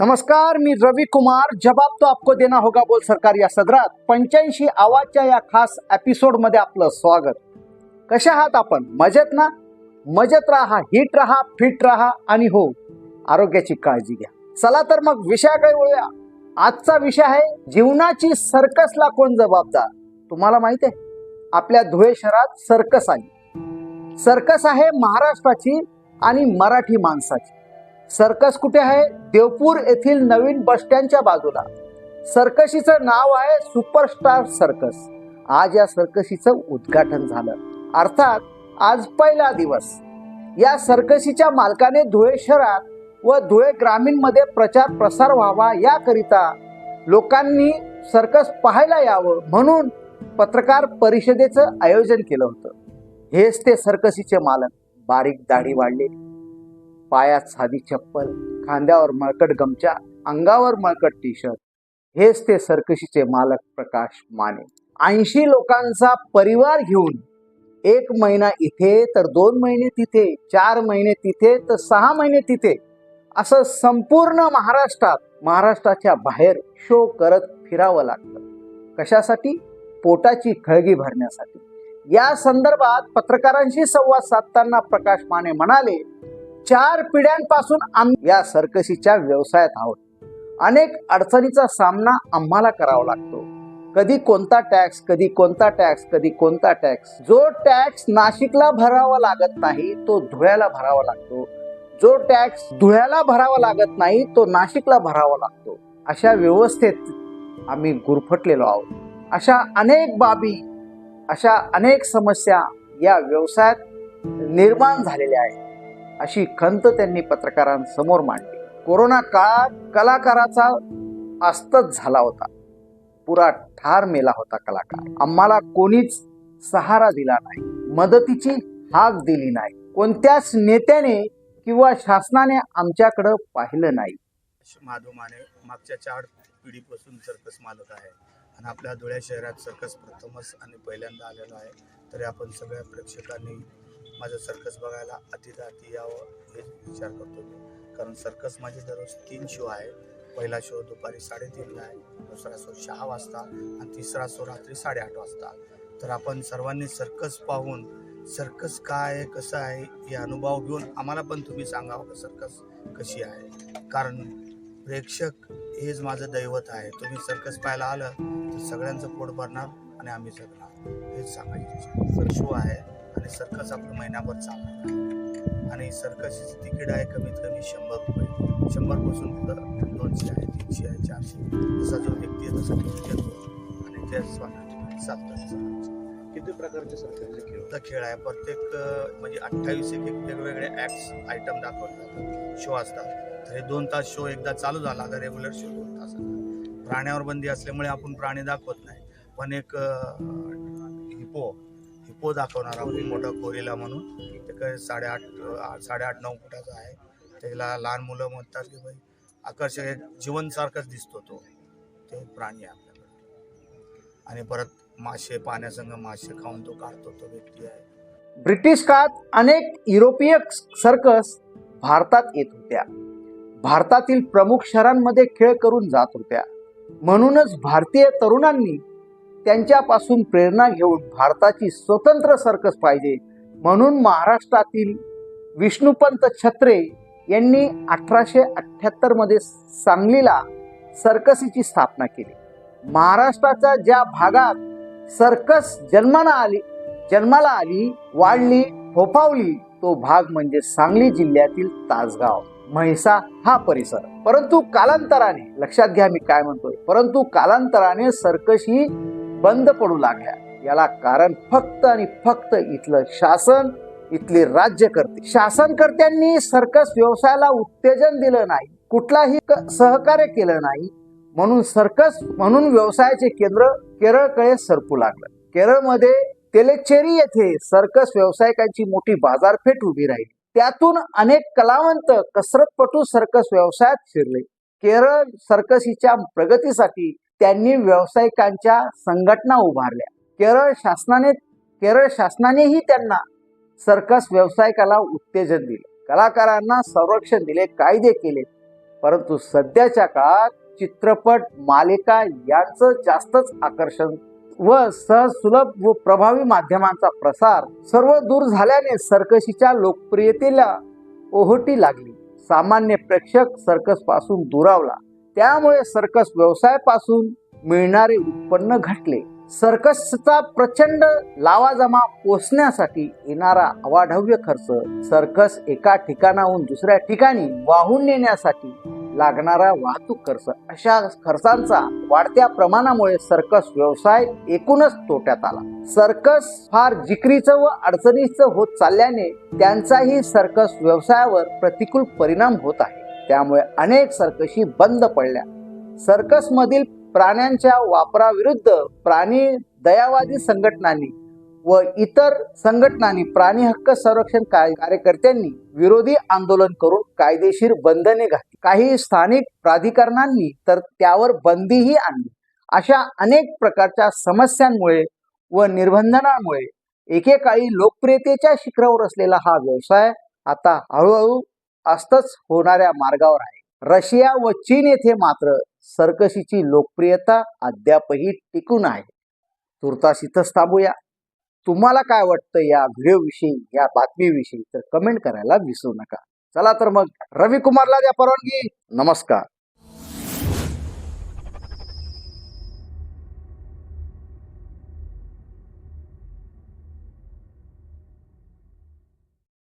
नमस्कार मी रवी कुमार. जबाब तो आपको देना होगा बोल सरकार या सदरात. पंच्याऐंशी आवाजच्या या खास एपिसोडमध्ये आपलं स्वागत. कशा आहात आपण? मजेत ना? मजेत राहा हिट राहा फिट राहा आणि हो आरोग्याची काळजी घ्या. चला तर मग विषयाकडे वळूया. आजचा विषय आहे जीवनाची सर्कसला कोण जबाबदार? तुम्हाला माहीत आहे आपल्या धुळे शहरात सर्कस आहे. सर्कस आहे महाराष्ट्राची आणि मराठी माणसाची. सर्कस कुठे आहे? देवपूर येथील नवीन बस स्टँडच्या बाजूला. सर्कशीचं नाव आहे सुपरस्टार सर्कस. आज या सर्कशीचं उद्घाटन झालं. अर्थात आज पहिला दिवस. या सर्कशीच्या मालकाने धुळे शहरात व धुळे ग्रामीणमध्ये प्रचार प्रसार व्हावा याकरिता लोकांनी सर्कस पाहायला यावं म्हणून पत्रकार परिषदेचं आयोजन केलं होतं. हेच ते सर्कसीचे मालक. बारीक दाढी वाढलेली. पायात साधी चप्पल खांद्यावर मळकट गमच्या अंगावर मळकट टी शर्ट हेच ते सर्कशीचे मालक प्रकाश माने. ऐंशी लोकांचा परिवार घेऊन एक महिना इथे तर दोन महिने तिथे चार महिने तिथे तर सहा महिने तिथे. असं संपूर्ण महाराष्ट्रात महाराष्ट्राच्या बाहेर शो करत फिरावं लागतं. कशासाठी? पोटाची खळगी भरण्यासाठी. या संदर्भात पत्रकारांशी संवाद साधताना प्रकाश माने म्हणाले चार पिढ्यांपासून आम्ही या सर्कशीच्या व्यवसायात आहोत. अनेक अडचणीचा सामना आम्हाला करावा लागतो. कधी कोणता टॅक्स कधी कोणता टॅक्स कधी कोणता टॅक्स. जो टॅक्स नाशिकला भरावा लागत नाही तो धुळ्याला भरावा लागतो. जो टॅक्स धुळ्याला भरावा लागत नाही तो नाशिकला भरावा लागतो. अशा व्यवस्थेत आम्ही गुरफटलेलो आहोत. अशा अनेक बाबी अशा अनेक समस्या या व्यवसायात निर्माण झालेल्या आहेत. अशी खंत त्यांनी पत्रकारांसमोर मांडली. कोरोना काळात कलाकाराचा अस्तच झाला होता. पुरा ठार मेला होता कलाकार. आम्हाला कोणीच सहारा दिला नाही. मदतीची हाक दिली नाही. कोणत्याच नेत्याने किंवा शासनाने आमच्याकडे पाहिलं नाही. माधव माने मागच्या चार पिढीपासून सर्कस मालक आहे आणि आपल्या धुळ्या शहरात सर्कस प्रथमच आणि पहिल्यांदा आलेलो आहे. तरी आपण सगळ्या प्रेक्षकांनी माझं सर्कस बघायला अतिथी यावं हेच विचार करतो मी. कारण सर्कस माझे दररोज तीन शो आहे. पहिला शो दुपारी साडेतीनला आहे दुसरा शो सहा वाजता आणि तिसरा शो रात्री साडेआठ वाजता. तर आपण सर्वांनी सर्कस पाहून सर्कस काय आहे कसं आहे हे अनुभव घेऊन आम्हाला पण तुम्ही सांगावं का सर्कस कशी आहे? कारण प्रेक्षक हेच माझं दैवत आहे. तुम्ही सर्कस पाहायला आलं तर सगळ्यांचं पोट भरणार आणि आम्ही जगणार. हेच सांगायचं सर शो आहे. आणि सर्कस आपलं महिनाभर चालणार. आणि सर्कसची तिकीट आहे कमीत कमी शंभर रुपये. शंभरपासून पुढं दोनशे आहे तीनशे आहे चारशे. जसा जो व्यक्ती आहे तसा घेतो. आणि त्या स्वातंत्र्य चालतात किती प्रकारचे सरकारचे खेळ? हा खेळ आहे प्रत्येक म्हणजे अठ्ठावीस एक एक वेगवेगळे ॲक्ट्स आयटम दाखवले जातात शो असतात. तर हे दोन तास शो एकदा चालू झाला तर रेग्युलर शो दोन तास. प्राण्यावर बंदी असल्यामुळे आपण प्राणी दाखवत नाही. पण एक हिपो हिपो दाखवणार आहोत मोठा कोरिला म्हणून. ते साडेआठ साडेआठ नऊ फुटाचा आहे. त्याला लहान मुलं म्हणतात की भाई आकर्षक एक जीवनसारखाच दिसतो तो. ते प्राणी आहे आपल्याकडे. आणि परत मासे पाण्यासंग मासे खाऊन तो काढतो तो व्यक्ती आहे. ब्रिटिश काळात अनेक युरोपीय सर्कस भारतात येत होत्या. भारतातील प्रमुख शहरांमध्ये खेळ करून जात होत्या. म्हणूनच भारतीय तरुणांनी त्यांच्यापासून प्रेरणा घेऊन भारताची स्वतंत्र सर्कस पाहिजे. म्हणून महाराष्ट्रातील विष्णुपंत छत्रे यांनी अठराशे अठ्ठ्याहत्तरमध्ये सांगलीला सर्कसीची स्थापना केली. महाराष्ट्राच्या ज्या भागात सर्कस जन्माला आली जन्माला आली वाढली फोफावली तो भाग म्हणजे सांगली जिल्ह्यातील तासगाव म्हैसा हा परिसर. परंतु कालांतराने लक्षात घ्या मी काय म्हणतोय परंतु कालांतराने सर्कस ही बंद पडू लागल्या. याला कारण फक्त आणि फक्त इथलं शासन इथले राज्यकर्ते. शासनकर्त्यांनी सर्कस व्यवसायाला उत्तेजन दिलं नाही कुठलाही क- सहकार्य केलं नाही म्हणून सर्कस म्हणून व्यवसायाचे केंद्र केरळकडे सरकू लागलं. केरळमध्ये तेलेचेरी येथे सर्कस व्यावसायिकांची मोठी बाजारपेठ उभी राहिली. त्यातून अनेक कलावंत कसरतपटू सर्कस व्यवसायात शिरले. केरळ सर्कसीच्या प्रगतीसाठी त्यांनी व्यावसायिकांच्या संघटना उभारल्या. केरळ शासनाने केरळ शासनानेही त्यांना सर्कस व्यावसायिकाला उत्तेजन दिले. कलाकारांना संरक्षण दिले कायदे केले. परंतु सध्याच्या काळात चित्रपट मालिका यांचं जास्तच आकर्षण व सहज सुलभ व प्रभावी माध्यमांचा प्रसार सर्व दूर झाल्याने सर्कशीच्या लोकप्रियतेला ओहोटी लागली. सामान्य प्रेक्षक सर्कसपासून दुरावला. त्यामुळे सर्कस व्यवसायापासून मिळणारे उत्पन्न घटले. सर्कसचा प्रचंड लावाजमा पोचण्यासाठी येणारा अवाढव्य खर्च सर्कस एका ठिकाणाहून दुसऱ्या ठिकाणी वाहून नेण्यासाठी लागणारा वाहतूक खर्च. अशा खर्चांचा वाढत्या प्रमाणामुळे सर्कस व्यवसाय एकूणच तोट्यात आला. सर्कस फार जिकरीचं व अडचणीचं होत चालल्याने त्यांचाही सर्कस व्यवसायावर प्रतिकूल परिणाम होत आहे. त्यामुळे अनेक सर्कशी बंद पडल्या. सर्कस मधील प्राण्यांच्या वापराविरुद्ध प्राणी दयावादी संघटनांनी व इतर संघटनांनी प्राणी हक्क संरक्षण कार्यकर्त्यांनी विरोधी आंदोलन करून कायदेशीर बंधने घातली. काही स्थानिक प्राधिकरणांनी तर त्यावर बंदीही आणली. अशा अनेक प्रकारच्या समस्यांमुळे व निर्बंधनामुळे एकेकाळी लोकप्रियतेच्या शिखरावर असलेला हा व्यवसाय आता हळूहळू अस्तच होणाऱ्या मार्गावर आहे. रशिया व चीन येथे मात्र सर्कशीची लोकप्रियता अद्यापही टिकून आहे. तुर्तास इथंच थांबूया. तुम्हाला काय वाटतं या व्हिडिओविषयी या बातमीविषयी तर कमेंट करायला विसरू नका. चला तर मग रवी कुमारला द्या परवानगी. नमस्कार.